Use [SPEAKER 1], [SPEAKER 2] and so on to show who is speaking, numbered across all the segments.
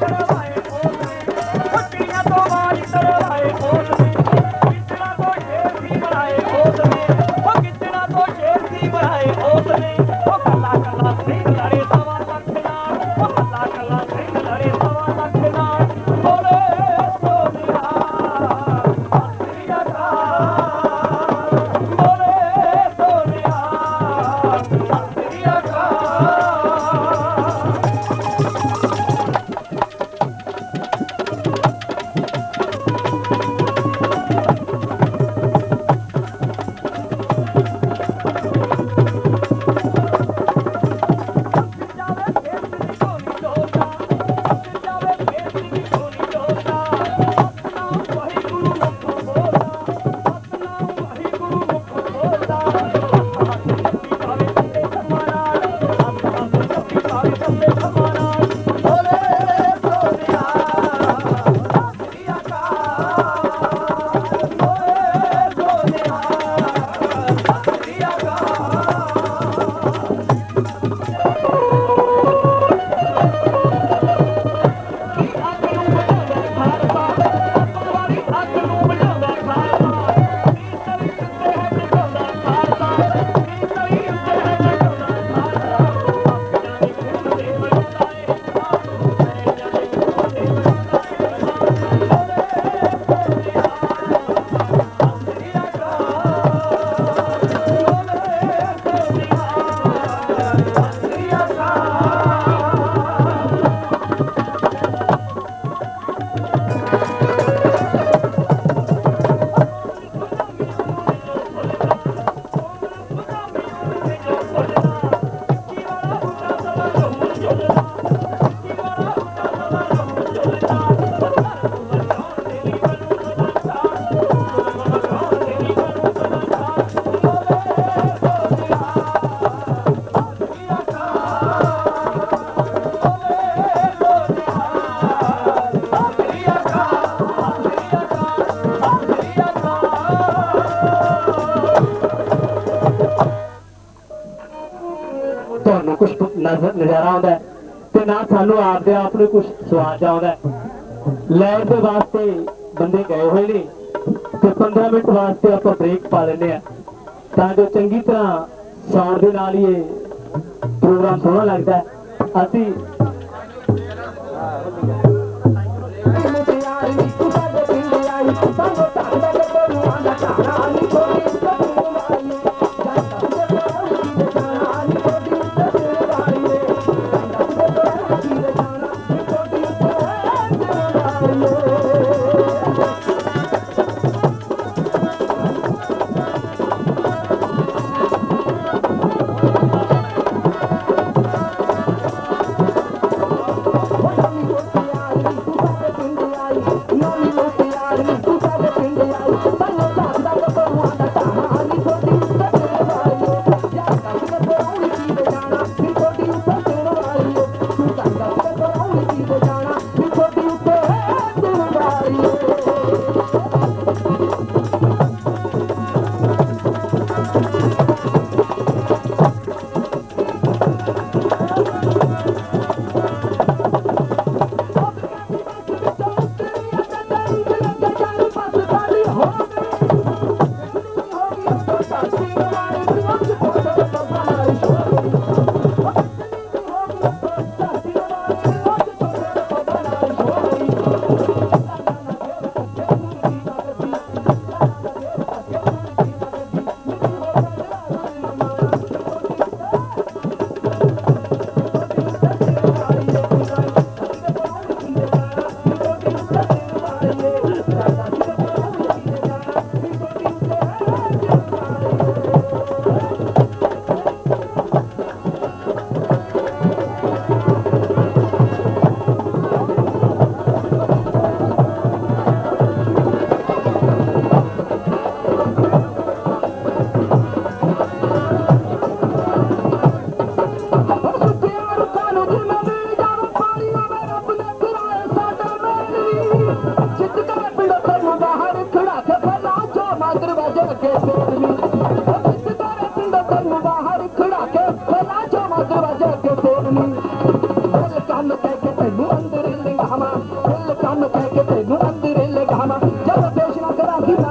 [SPEAKER 1] Thank you. ਨਜ਼ਾਰਾ ਆਉਂਦਾ ਤੇ ਨਾ ਸਾਨੂੰ ਆਪਦੇ ਆਪ ਨੂੰ ਕੁਝ ਸਵਾਦ ਆਉਂਦਾ ਲੈਣ ਦੇ ਵਾਸਤੇ ਬੰਦੇ ਗਏ ਹੋਏ ਨੇ ਤੇ 15 ਮਿੰਟ ਵਾਸਤੇ ਆਪਾਂ ਬ੍ਰੇਕ ਪਾ ਲੈਂਦੇ ਆ ਤਾਂ ਜੋ ਚੰਗੀ ਤਰ੍ਹਾਂ ਸਾਊਂਡ ਦੇ ਨਾਲ ਹੀ ਇਹ ਪ੍ਰੋਗਰਾਮ ਸੋਹਣਾ ਲੱਗਦਾ ਅਸੀਂ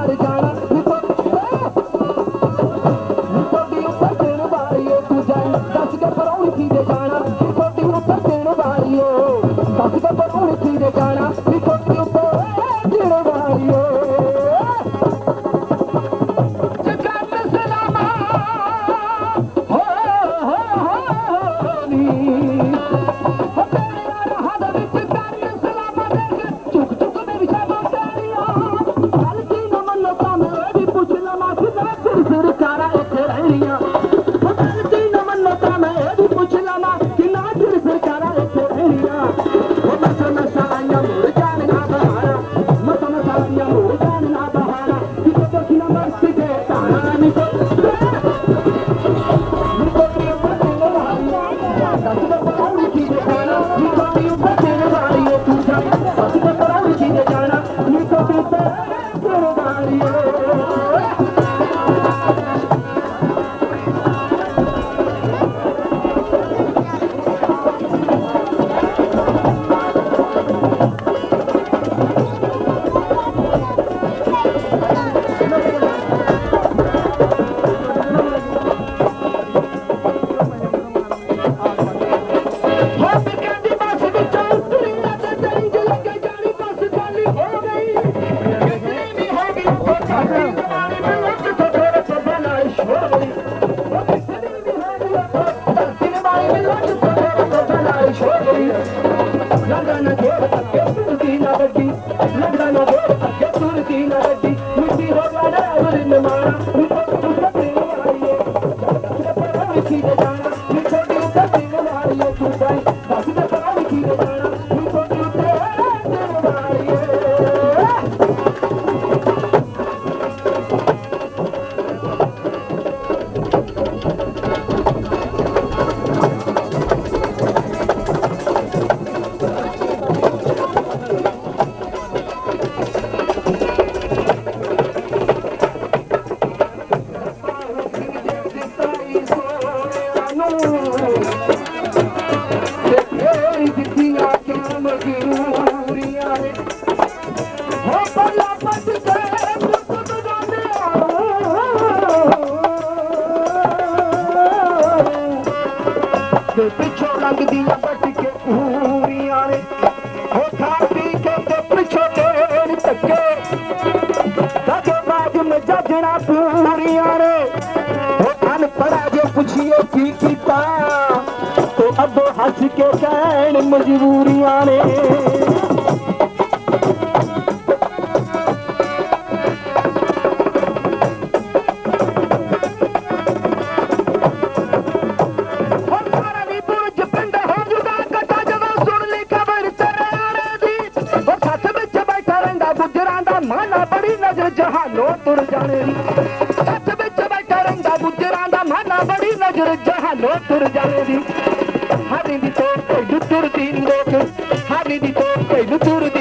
[SPEAKER 2] Everybody down. گڏي لڏڻا ڏور کي پرتي لڏي ٻڌي روڏا ڏرن ਤੇ ਪਿੱਛੋਂ ਲੰਘਦੀਆਂ ਬਟਕੇ ਹੂਰੀਆਂ ਨੇ। ਹੋਠਾਂ ਦੀ ਕਹਿੰਦੇ ਪਿੱਛੋਂ ਤੇਰੀ ਧੱਕੇ। ਸਾਜੋ ਬਾਜ ਮਜਜਣਾ ਪੂਰੀਆਂ ਨੇ। ਹੋ ਅਨਪੜਾ ਜੇ ਪੁੱਛੀਏ ਕੀ ਕੀਤਾ, ਤੋ ਅੱਬੋ ਹੱਸ ਕੇ ਕਹਿਣ ਮਜਬੂਰੀਆਂ ਨੇ।
[SPEAKER 3] ఊరిందో హరిదితో పైలు చూరు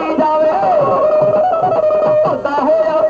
[SPEAKER 3] ਜਾਵੇ। ਧੋਤਾ ਹੋਇਆ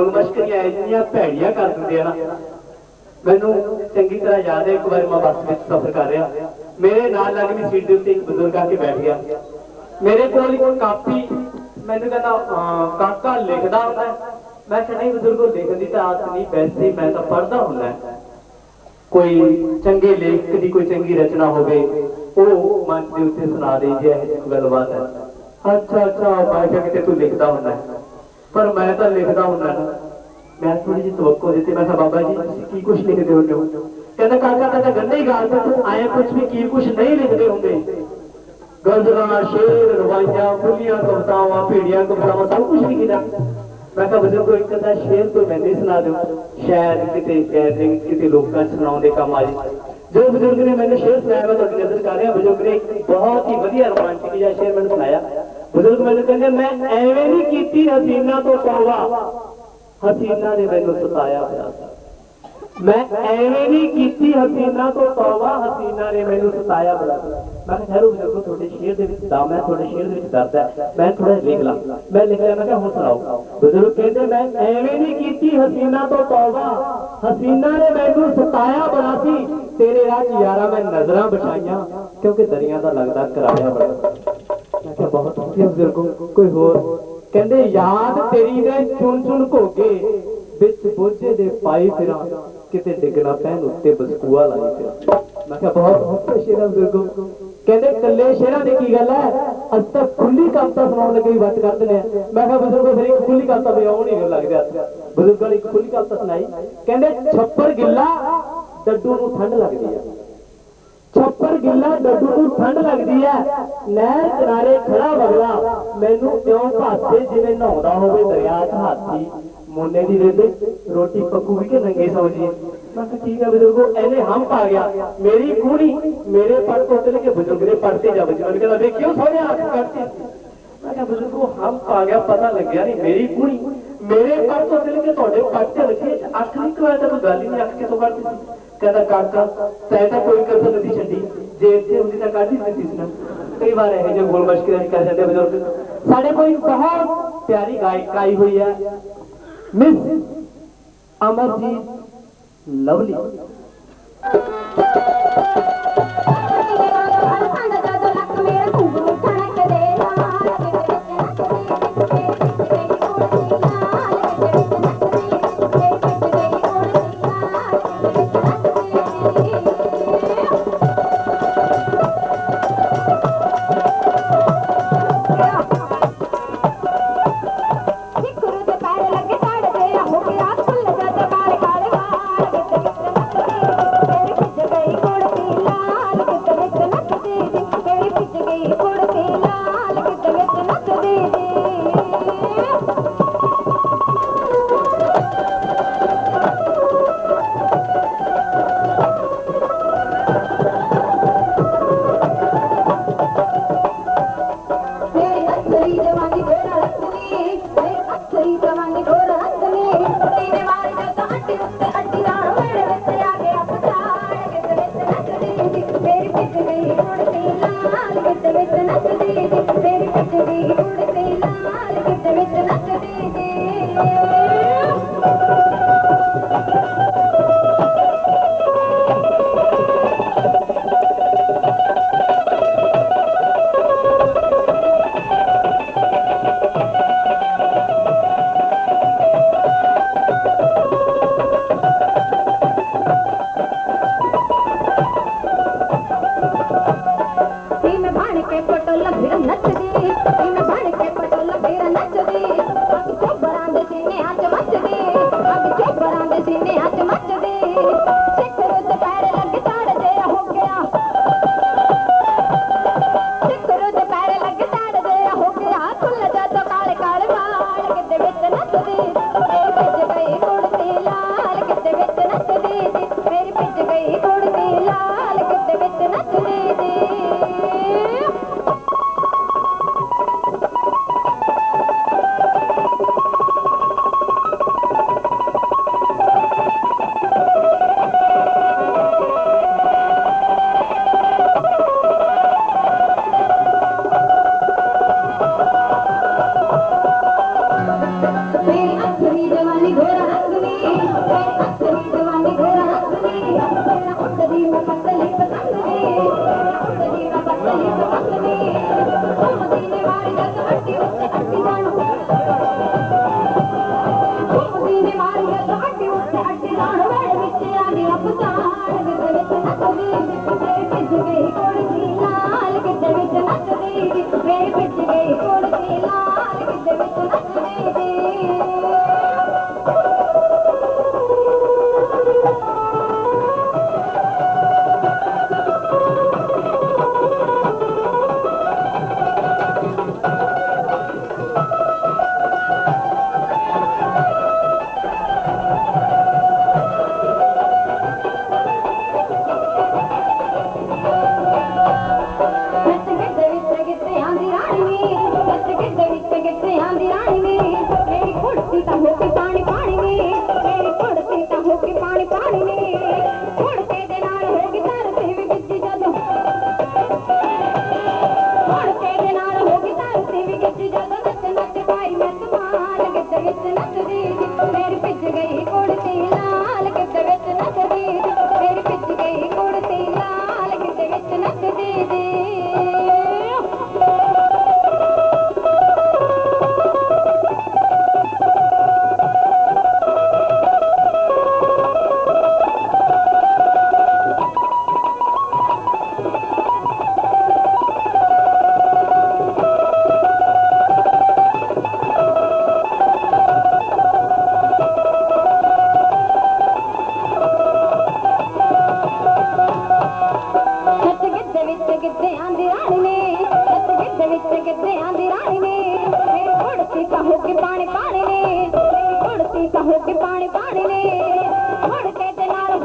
[SPEAKER 1] ਵਾਰ ਮਸ਼ਕਰੀਆਂ ਇੰਨੀਆਂ ਭੈੜੀਆਂ ਕਰ ਦਿੰਦੇ ਆ ਨਾ। ਮੈਨੂੰ ਚੰਗੀ ਤਰ੍ਹਾਂ ਯਾਦ ਹੈ, ਇੱਕ ਵਾਰ ਮੈਂ ਬੱਸ ਵਿੱਚ ਸਫ਼ਰ ਕਰ ਰਿਹਾ। ਮੇਰੇ ਨਾਲ ਲੱਗਵੀਂ ਸੀਟ ਦੇ ਉੱਤੇ ਇੱਕ ਬਜ਼ੁਰਗ ਆ ਕੇ ਬੈਠ ਗਿਆ। ਮੇਰੇ ਕੋਲ ਇੱਕ ਕਾਪੀ, ਮੈਨੂੰ ਕਹਿੰਦਾ ਕਾਕਾ ਲਿਖਦਾ ਹੁੰਦਾ ਮੈਂ ਕਿਹਾ, ਨਹੀਂ ਬਜ਼ੁਰਗੋ, ਲਿਖਣ ਦੀ ਤਾਂ ਆਦਤ ਨਹੀਂ, ਵੈਸੇ ਮੈਂ ਤਾਂ ਪੜ੍ਹਦਾ ਹੁੰਦਾ ਕੋਈ ਚੰਗੇ ਲੇਖਕ ਦੀ ਕੋਈ ਚੰਗੀ ਰਚਨਾ ਹੋਵੇ, ਉਹ ਮਨ ਦੇ ਉੱਤੇ ਸੁਣਾ ਦੇਈਏ ਇਹ ਗੱਲਬਾਤ ਹੈ। ਅੱਛਾ ਅੱਛਾ, ਮੈਂ ਕਿਹਾ, ਕਿਤੇ ਤੂੰ ਲਿਖਦਾ ਹੁੰਦਾ ਪਰ ਮੈਂ ਤਾਂ ਲਿਖਦਾ ਹੁੰਦਾ ਨਾ। ਮੈਂ ਥੋੜੀ ਜਿਹੀ ਤਵੱਕੋ ਦਿੱਤੀ। ਮੈਂ ਕਿਹਾ, ਬਾਬਾ ਜੀ, ਤੁਸੀਂ ਕੀ ਕੁਝ ਲਿਖਦੇ ਹੁੰਦੇ ਹੋ? ਕਹਿੰਦਾ, ਕਾਕਾ, ਤਾਂ ਤਾਂ ਗੰਦੇ ਹੀ ਗਾਲ ਤੇ ਤੂੰ ਆਏ ਕੁਝ ਵੀ ਕੀ ਕੁਝ ਨਹੀਂ ਲਿਖਦੇ ਹੁੰਦੇ। ਗਜ਼ਲਾਂ, ਸ਼ੇਰ, ਰਵਾਇਤਾਂ ਫੁੱਲੀਆਂ ਕਵਿਤਾਵਾਂ, ਭੇੜੀਆਂ ਕਵਿਤਾਵਾਂ ਸਭ ਕੁਝ ਲਿਖਦਾ। ਮੈਂ ਕਿਹਾ, ਬਜ਼ੁਰਗ, ਇੱਕ ਤਾਂ ਸ਼ੇਰ ਕੋਈ ਮੈਨੂੰ ਹੀ ਸੁਣਾ ਦਿਓ। ਸ਼ਾਇਦ ਕਿਤੇ ਗੈਦਰਿੰਗ ਕਿਤੇ ਲੋਕਾਂ 'ਚ ਸੁਣਾਉਣ ਦੇ ਕੰਮ ਆ ਜੇ। ਜੋ ਬਜ਼ੁਰਗ ਨੇ ਮੈਨੂੰ ਸ਼ੇਰ ਸੁਣਾਇਆ, ਮੈਂ ਤੁਹਾਡੀ ਨਜ਼ਰ ਕਰ ਰਿਹਾ। ਬਜ਼ੁਰਗ ਨੇ ਬਹੁਤ ਹੀ ਵਧੀਆ ਰੋਮਾਂਚਕ ਜਿਹਾ ਸ਼ੇਰ ਮੈਨੂੰ ਸੁਣਾਇਆ। ਬਜ਼ੁਰਗ ਮੈਨੂੰ ਕਹਿੰਦੇ, ਮੈਂ ਐਵੇਂ ਨਹੀਂ ਕੀਤੀ ਹਸੀਨਾ ਤੋਂ ਤੌਬਾ ਹਸੀਨਾ ਨੇ ਮੈਨੂੰ ਸਤਾਇਆ ਹੋਇਆ ਮੈਂ ਐਵੇਂ ਨਹੀਂ ਕੀਤੀ ਹਸੀਨਾ ਤੋਂ ਤੌਬਾ ਹਸੀਨਾ ਨੇ ਮੈਨੂੰ ਸਤਾਇਆ ਬੜਾ ਮੈਂ ਕਿਹਾ ਠਹਿਰੋ ਬਜ਼ੁਰਗੋ ਤੁਹਾਡੇ ਸ਼ੇਰ ਦੇ ਵਿੱਚ ਦਮ ਹੈ, ਤੁਹਾਡੇ ਸ਼ੇਰ ਦੇ ਵਿੱਚ ਦਰਦ ਹੈ। ਮੈਂ ਥੋੜਾ ਲਿਖ ਲਾਂ। ਮੈਂ ਲਿਖ ਲਿਆ, ਮੈਂ ਕਿਹਾ, ਹੁਣ ਸੁਣਾਓ। ਬਜ਼ੁਰਗ ਕਹਿੰਦੇ, ਮੈਂ ਐਵੇਂ ਨਹੀਂ ਕੀਤੀ ਹਸੀਨਾ ਤੋਂ ਤੌਬਾ ਹਸੀਨਾ ਨੇ ਮੈਨੂੰ ਸਤਾਇਆ ਬੜਾ ਸੀ। ਤੇਰੇ ਰਾਹ 'ਚ ਯਾਰਾ ਮੈਂ ਨਜ਼ਰਾਂ ਬਿਠਾਈਆਂ, ਕਿਉਂਕਿ ਦਰਿਆ ਦਾ ਲੱਗਦਾ ਕਰਾਇਆ ਬੜਾ ਮੈਂ ਬਹੁਤ ਵਧੀਆ ਬਜ਼ੁਰਗੋ, ਕੋਈ ਹੋਰ? ਕਹਿੰਦੇ, ਯਾਦ ਤੇਰੀ ਦੇ ਚੁਣ ਚੁਣ ਘੋਗੇ, ਵਿੱਚ ਬੋਝੇ ਦੇ ਪਾਈ ਫਿਰਾਂ, ਕਿਤੇ ਡਿੱਗਣਾ ਪੈਣ ਉੱਤੇ ਬਸਕੂਆ ਲਾਈ ਫਿਰਾਂ। ਮੈਂ ਕਿਹਾ, ਬਹੁਤ ਵਧੀਆ ਸ਼ੇਰਾਂ ਬਜ਼ੁਰਗੋ। ਕਹਿੰਦੇ ਕੱਲੇ ਸ਼ੇਰਾਂ ਦੀ ਕੀ ਗੱਲ ਹੈ? ਅੱਜ ਤਾਂ ਖੁੱਲੀ ਕਵਿਤਾ ਸੁਣਾਉਣ ਲੱਗੇ ਵੀ ਵੱਟ ਕਰ ਦਿੰਦੇ ਆ ਮੈਂ ਕਿਹਾ, ਬਜ਼ੁਰਗੋ, ਫਿਰ ਇੱਕ ਖੁੱਲੀ ਕਵਿਤਾ ਵੀ ਆਉਣ ਹੀ ਲੱਗਦਾ। ਬਜ਼ੁਰਗਾਂ ਨੇ ਇੱਕ ਖੁੱਲੀ ਕਵਿਤਾ ਸੁਣਾਈ। ਕਹਿੰਦੇ, ਛੱਪਰ ਗਿੱਲਾ, ਡੱਡੂ ਨੂੰ ਠੰਡ ਲੱਗਦੀ ਆ। ਛੱਪਰ ਗਿੱਲਾ ਡੱਡੂ ਨੂੰ ਠੰਡ ਲੱਗਦੀ ਐ ਨਹਿਰ ਕਿਨਾਰੇ ਖੜਾ ਬਗਲਾ, ਮੈਨੂੰ ਕਿਉਂ ਭਾਸੇ ਜਿਵੇਂ ਨਹਾਉਂਦਾ ਹੋਵੇ ਦਰਿਆ 'ਚ ਹਾਥੀ। ਮੋਨੇ ਦੀ ਰੇਤੇ ਰੋਟੀ ਪੱਕੂਗੀ ਕਿ ਨੰਗੇ ਸੌਜੀ ਮੈਂ ਕਿਹਾ, ਠੀਕ ਹੈ ਬਜ਼ੁਰਗੋ ਇਹਨੇ ਹੰਪ ਆ ਗਿਆ। ਮੇਰੀ ਕੂਣੀ ਮੇਰੇ ਪੜ ਤੋਂ ਚਲੇ ਕੇ ਬਜ਼ੁਰਗ ਦੇ ਪੱਟ ਤੇ ਜਾ ਬਜ਼ੁਰਗ ਕਹਿੰਦਾ, ਵੇਖਿਓ ਸੋਹਣਿਆ ਅੱਖ ਮੈਂ ਕਿਹਾ, ਬਜ਼ੁਰਗੋ ਹੰਪ ਆ ਗਿਆ, ਪਤਾ ਲੱਗਿਆ ਨਹੀਂ ਮੇਰੀ ਕੂਣੀ ਮੇਰੇ ਪੱਟ ਤੋਂ ਚਲੇ ਕੇ ਤੁਹਾਡੇ ਪੱਟ ਤੇ ਲੱਗੀ ਅੱਖ ਨਹੀਂ ਕਵਾਇਆ ਤਾਂ ਕੋਈ ਗੱਲ ਹੀ ਨਹੀਂ ਅੱਖ ਕਿੱਥੋਂ ਕੱਢਦੀ ਸੀ। ਕਹਿੰਦਾ, ਕਾਕਾ, ਤੈਂ ਤਾਂ ਕੋਈ ਕਸਰ ਨਹੀਂ ਛੱਡੀ। ਜੇ ਇੱਥੇ ਹੁੰਦੀ ਤਾਂ ਕੱਢ ਹੀ ਦਿੱਤੀ ਸੀ ਨਾ? ਕਈ ਵਾਰ ਇਹੋ ਜਿਹੇ ਗੋਲ ਮਸ਼ਕਲਾਂ ਕਰ ਜਾਂਦੇ ਬਜ਼ੁਰਗ। ਸਾਡੇ ਕੋਈ ਬਹੁਤ ਪਿਆਰੀ ਗਾਇਕ ਆਈ ਹੋਈ ਹੈ, ਮਿਸ ਅਮਰਜੀਤ ਲਵਲੀ।
[SPEAKER 4] ਵਿੱਚ ਕੁੜਤੇ ਦੇ ਨਾਲ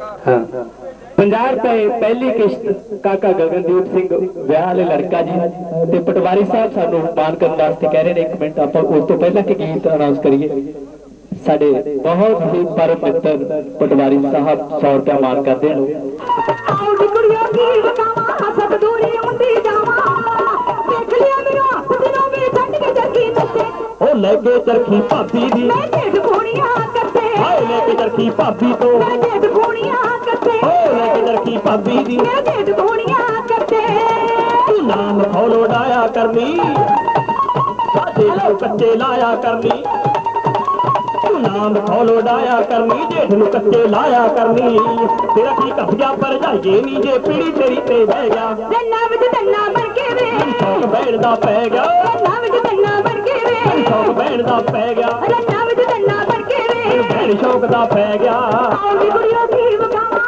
[SPEAKER 1] 50 ਰੁਪਏ ਪਹਿਲੀ ਕਿਸ਼ਤ ਕਾਕਾ ਗਗਨਦੀਪ ਸਿੰਘ ਵਿਆਹ ਵਾਲੇ ਲੜਕਾ ਜੀ ਤੇ ਪਟਵਾਰੀ ਸਾਹਿਬ ਸਾਨੂੰ ਮਾਨ ਕਰਨ ਵਾਸਤੇ ਕਹਿ ਰਹੇ ਨੇ। ਇੱਕ ਮਿੰਟ ਆਪਾਂ ਉਸ ਤੋਂ ਪਹਿਲਾਂ ਕਿ ਗੀਤ ਅਨਾਉਂਸ ਕਰੀਏ। ਸਾਡੇ ਬਹੁਤ ਹੀ ਪਰਮ ਮਿੱਤਰ ਪਟਵਾਰੀ ਸਾਹਿਬ 100 ਰੁਪਏ ਮਾਨ ਕਰਦੇ ਨੇ
[SPEAKER 4] ਆਉਂਦੀ ਕੁੜੀਆਂ ਕੀ ਵਕਾਵਾਂ ਸਭ ਦੂਰੀ ਹੁੰਦੀ ਜਾਵਾਂ। ਦੇਖ ਲਿਆ ਮੈਨੂੰ ਹੱਥ ਦਿਨੋਂ ਵੀ ਛੱਡ ਕੇ ਜੱਗੀ ਨੱਚੇ
[SPEAKER 1] ਉਹ ਲੈ ਕੇ ਚਰਖੀ ਭਾਬੀ ਦੀ।
[SPEAKER 4] ਮੈਂ ਢੇਡ ਕੋਣੀਆਂ ਕੱਟੇ
[SPEAKER 1] ਹਾਏ ਲੈ ਕੇ ਚਰਖੀ ਭਾਬੀ ਤੋਂ।
[SPEAKER 4] ਢੇਡ ਕੋਣੀਆਂ ਕੱਟੇ
[SPEAKER 1] ਓ ਲੈ ਕੇ ਚਰਖੀ ਭਾਬੀ ਦੀ?
[SPEAKER 4] ਮੈਂ ਢੇਡ ਕੋਣੀਆਂ ਕੱਟੇ
[SPEAKER 1] ਤੂੰ ਨਾਮ ਖੋਲੋ ਡਾਇਆ ਕਰਨੀ। ਸਾਡੇ ਨੂੰ ਕੱਚੇ ਲਾਇਆ ਕਰਨੀ। ਤੂੰ ਨਾਮ ਖੋਲੋ ਡਾਇਆ ਕਰਨੀ। ਜੇਠ ਨੂੰ ਕੱਚੇ ਲਾਇਆ ਕਰਨੀ। ਤੇਰਾ ਕੀ ਕਬਜਾ ਪਰ ਜਾਈਏ ਨੀ ਜੇ ਪੀੜੀ ਤੇਰੀ ਤੇ ਬਹਿ ਗਿਆ।
[SPEAKER 4] ਰੰਨਾ ਵਿੱਚ ਧੰਨਾ ਬਣ ਕੇ ਵੇ।
[SPEAKER 1] ਸ਼ੌਕ ਬਹਿਣ ਦਾ ਪੈ ਗਿਆ।
[SPEAKER 4] ਰੰਨਾ ਵਿੱਚ ਧੰਨਾ ਬਣ ਕੇ ਵੇ।
[SPEAKER 1] ਸ਼ੌਕ ਬਹਿਣ ਦਾ ਪੈ ਗਿਆ।
[SPEAKER 4] ਰੰਨਾ ਵਿੱਚ ਧੰਨਾ ਵੇ
[SPEAKER 1] ਬਹਿਣ ਸ਼ੌਕ ਦਾ ਪੈ ਗਿਆ।
[SPEAKER 4] ਆਉਂਦੀ ਕੁੜੀਆਂ ਵਕਾਵਾਂ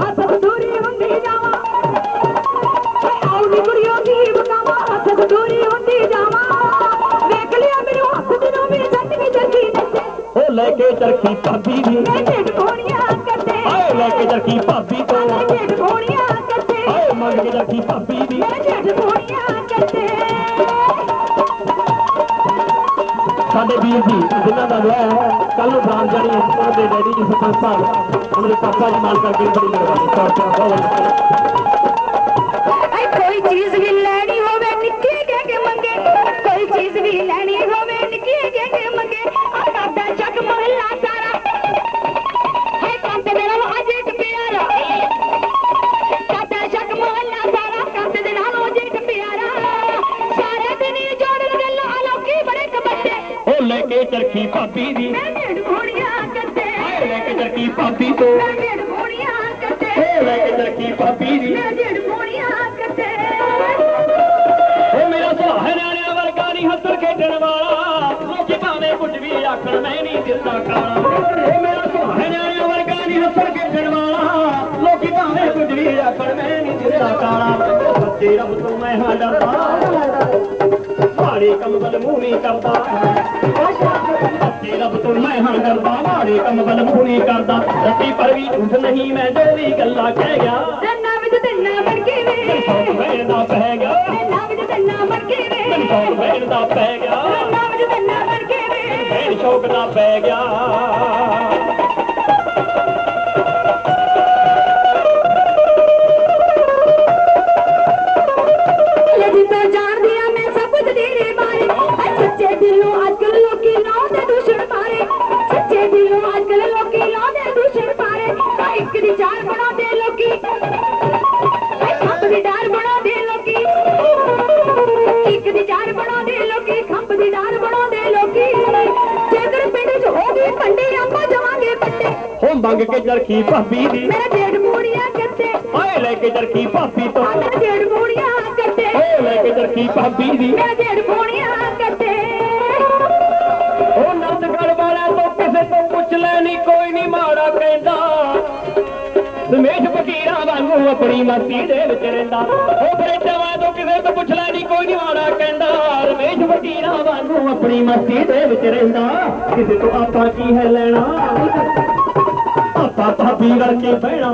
[SPEAKER 4] ਆ ਸਭ ਦੂਰੀ ਹੁੰਦੀ ਜਾਵਾਂ। ਆਉਂਦੀ ਕੁੜੀਆਂ ਕੀ ਵਕਾਵਾਂ ਸਭ ਦੂਰੀ ਹੁੰਦੀ ਜਾਵਾਂ। ਵੇਖ ਲਿਆ ਮੈਨੂੰ ਹੱਥ ਦਿਨੋਂ ਵੀ ਛੱਡ ਕੇ ਜੱਗੀ ਨੱਚੇ
[SPEAKER 1] ਉਹ ਲੈ ਕੇ ਚਰਖੀ ਭਾਬੀ ਦੀ।
[SPEAKER 4] ਮੈਂ ਢੇਡ ਕੋਣੀਆਂ ਕੱਟੇ
[SPEAKER 1] ਹਾਏ ਲੈ ਕੇ ਚਰਖੀ ਭਾਬੀ ਤੋਂ।
[SPEAKER 4] ਮੈਂ ਢੇਡ ਕੋਣੀਆਂ ਕੱਟੇ
[SPEAKER 1] ਹਾਏ ਮੰਗ ਕੇ ਚਰਖੀ ਭਾਬੀ ਦੀ।
[SPEAKER 4] ਮੈਂ ਢੇਡ
[SPEAKER 1] ਸਾਡੇ ਵੀਰ ਜੀ ਜਿਨ੍ਹਾਂ ਦਾ ਵਿਆਹ ਹੈ ਕੱਲ ਨੂੰ ਬਰਾਤ ਜਾਣੀ ਹੈ, ਉਹਨਾਂ ਦੇ ਡੈਡੀ ਜੀ ਸਰਪੰਚ ਸਾਹਿਬ ਉਹਨਾਂ ਦੇ ਪਾਪਾ ਜੀ ਨਾਲ ਕਰਕੇ ਬੜੀ ਮਿਹਰਬਾਨੀ ਸੌ ਬਹੁਤ ਬਹੁਤ
[SPEAKER 4] ਐ ਕੋਈ ਚੀਜ਼ ਵੀ ਲੈਣੀ ਹੋਵੇ ਨਿੱਕੀ ਕਹਿ ਕੇ ਮੰਗੇ। ਕੋਈ ਚੀਜ਼ ਵੀ ਲੈਣੀ ਹੋਵੇ ਨਿੱਕੀ ਕਹਿ ਕੇ ਮੰਗੇ।
[SPEAKER 1] ਭਾਬੀ ਦੀ।
[SPEAKER 4] ਮੈਂ ਢੇਡ ਘੋੜੀਆਂ ਕੱਟੇ।
[SPEAKER 1] ਹਾਏ ਲੈ ਕੇ ਚਰਖੀ ਭਾਬੀ ਤੋਂ।
[SPEAKER 4] ਮੈਂ ਢੇਡ ਘੋੜੀਆਂ ਕੱਟੇ।
[SPEAKER 1] ਉਹ ਲੈ ਕੇ ਚਰਖੀ ਭਾਬੀ ਦੀ।
[SPEAKER 4] ਮੈਂ ਢੇਡ ਘੋੜੀਆਂ ਕੱਟੇ।
[SPEAKER 1] ਉਹ ਮੇਰਾ ਸੁਹਾਣਾ ਨਿਆਣਿਆਂ ਵਰਗਾ ਨਹੀਂ ਹੱਸਰ ਖੇਡਣ ਵਾਲਾ। ਲੋਕੀ ਭਾਵੇਂ ਕੁਝ ਵੀ ਆਖਣ ਮੈਂ ਨਹੀਂ ਦਿਲਦਾ ਕਾਲਾ। ਉਹ ਮੇਰਾ ਸੁਹਾਣਾ ਨਿਆਣਿਆਂ ਵਰਗਾ ਨਹੀਂ ਹੱਸਰ ਖੇਡਣ ਵਾਲਾ। ਲੋਕੀ ਭਾਵੇਂ ਕੁਝ ਵੀ ਆਖਣ ਮੈਂ ਨਹੀਂ ਦਿਲਦਾ ਕਾਲਾ। ਸੱਚੇ ਰੱਬ ਤੋਂ ਮੈਂ ਹਾਂ ਡਰਦਾ ਮਾੜੇ ਕੰਮ ਵੱਲ ਮੂੰਹ ਨਹੀਂ ਕਰਦਾ। ਸੱਚੇ ਰੱਬ ਤੋਂ ਮੈਂ ਹਾਂ ਡਰਦਾ ਮਾੜੇ ਕੰਮ ਮੂੰਹ ਨਹੀਂ ਕਰਦਾ। ਸੱਚੀ ਪਰ ਵੀ ਝੂਠ ਨਹੀਂ ਮੈਂ ਜੋ ਵੀ ਗੱਲਾਂ ਕਹਿ ਗਿਆ।
[SPEAKER 4] ਰੰਨਾ ਵਿੱਚ ਬਣ ਕੇ ਵੇ।
[SPEAKER 1] ਸੌ ਬਹਿਣ ਦਾ ਪੈ ਗਿਆ।
[SPEAKER 4] ਰੰਨਾ ਵਿੱਚ ਬਣ ਕੇ ਵੇ।
[SPEAKER 1] ਸੌ ਬਹਿਣ ਦਾ ਪੈ ਗਿਆ।
[SPEAKER 4] ਰੰਨਾ ਵਿੱਚ ਬਣ ਕੇ ਵੇ।
[SPEAKER 1] ਭੈਣ ਸ਼ੌਕ ਦਾ ਪੈ ਗਿਆ। ਮੰਗ ਕੇ ਚਰਖੀ ਭਾਬੀ ਦੀ।
[SPEAKER 4] ਮੇਰਾ ਡੇਢ ਮੂੜੀਆਂ ਕੱਟੇ।
[SPEAKER 1] ਹਾਏ ਲੈ ਕੇ ਚਰਖੀ ਭਾਬੀ ਤੋਂ।
[SPEAKER 4] ਮੇਰਾ ਡੇਢ ਮੂੜੀਆਂ ਕੱਟੇ।
[SPEAKER 1] ਓ ਲੈ ਕੇ ਚਰਖੀ ਭਾਬੀ ਦੀ।
[SPEAKER 4] ਮੇਰਾ ਡੇਢ ਮੂੜੀਆਂ ਕੱਟੇ।
[SPEAKER 1] ਉਹ ਨੰਦਗੜ ਵਾਲਿਆਂ ਤੋਂ ਕਿਸੇ ਤੋਂ ਪੁੱਛ ਲੈ ਨਹੀਂ ਕੋਈ ਨਹੀਂ ਮਾੜਾ ਕਹਿੰਦਾ। ਸਮੇਸ਼ ਫਕੀਰਾਂ ਵਾਂਗੂ ਆਪਣੀ ਮਸਤੀ ਦੇ ਵਿੱਚ ਰਹਿੰਦਾ। ਉਹ ਬਰੇਟਾਂ ਤੋਂ ਕਿਸੇ ਤੋਂ ਪੁੱਛ ਲੈ ਨਹੀਂ ਕੋਈ ਨਹੀਂ ਮਾੜਾ ਕਹਿੰਦਾ। ਰਮੇਸ਼ ਫਕੀਰਾਂ ਵਾਂਗੂ ਆਪਣੀ ਮਸਤੀ ਦੇ ਵਿੱਚ ਰਹਿੰਦਾ। ਕਿਸੇ ਤੋਂ ਆਪਾਂ ਕੀ ਹੈ ਲੈਣਾ? ਆਪਾਂ ਭਾਬੀ ਰਲ ਕੇ ਬਹਿਣਾ।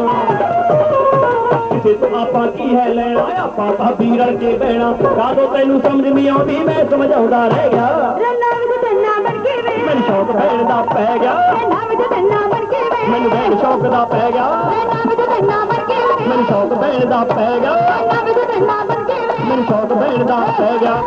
[SPEAKER 1] ਕਿਸੇ ਤੋਂ ਆਪਾਂ ਕੀ ਹੈ ਲੈਣਾ? ਆਪਾਂ ਭਾਬੀ ਰਲ ਕੇ ਬਹਿਣਾ। ਕਾਦੋਂ ਤੈਨੂੰ ਸਮਝ ਨਹੀਂ ਆਉਂਦੀ? ਮੈਂ ਸਮਝਾਉਂਦਾ ਰਹਿ ਗਿਆ।
[SPEAKER 4] ਰੰਨਾ ਵਿੱਚ ਧੰਨਾ ਬਣ ਕੇ ਵੇ।
[SPEAKER 1] ਮੈਨੂੰ ਸ਼ੌਕ ਭੈਣ ਦਾ ਪੈ ਗਿਆ।
[SPEAKER 4] ਰੰਨਾ ਵਿੱਚ ਧੰਨਾ ਬਣ ਕੇ ਵੇ।
[SPEAKER 1] ਮੈਨੂੰ ਭੈਣ ਸ਼ੌਕ ਦਾ ਪੈ ਗਿਆ।
[SPEAKER 4] ਰੰਨਾ ਵਿੱਚ ਧੰਨਾ ਬਣ ਕੇ ਵੇ।
[SPEAKER 1] ਮੈਨੂੰ ਸ਼ੌਕ ਭੈਣ ਦਾ ਪੈ ਗਿਆ।
[SPEAKER 4] ਰੰਨਾ ਵਿੱਚ ਧੰਨਾ ਬਣ ਕੇ ਵੇ।
[SPEAKER 1] ਮੈਨੂੰ ਸ਼ੌਕ ਭੈਣ ਦਾ ਪੈ ਗਿਆ।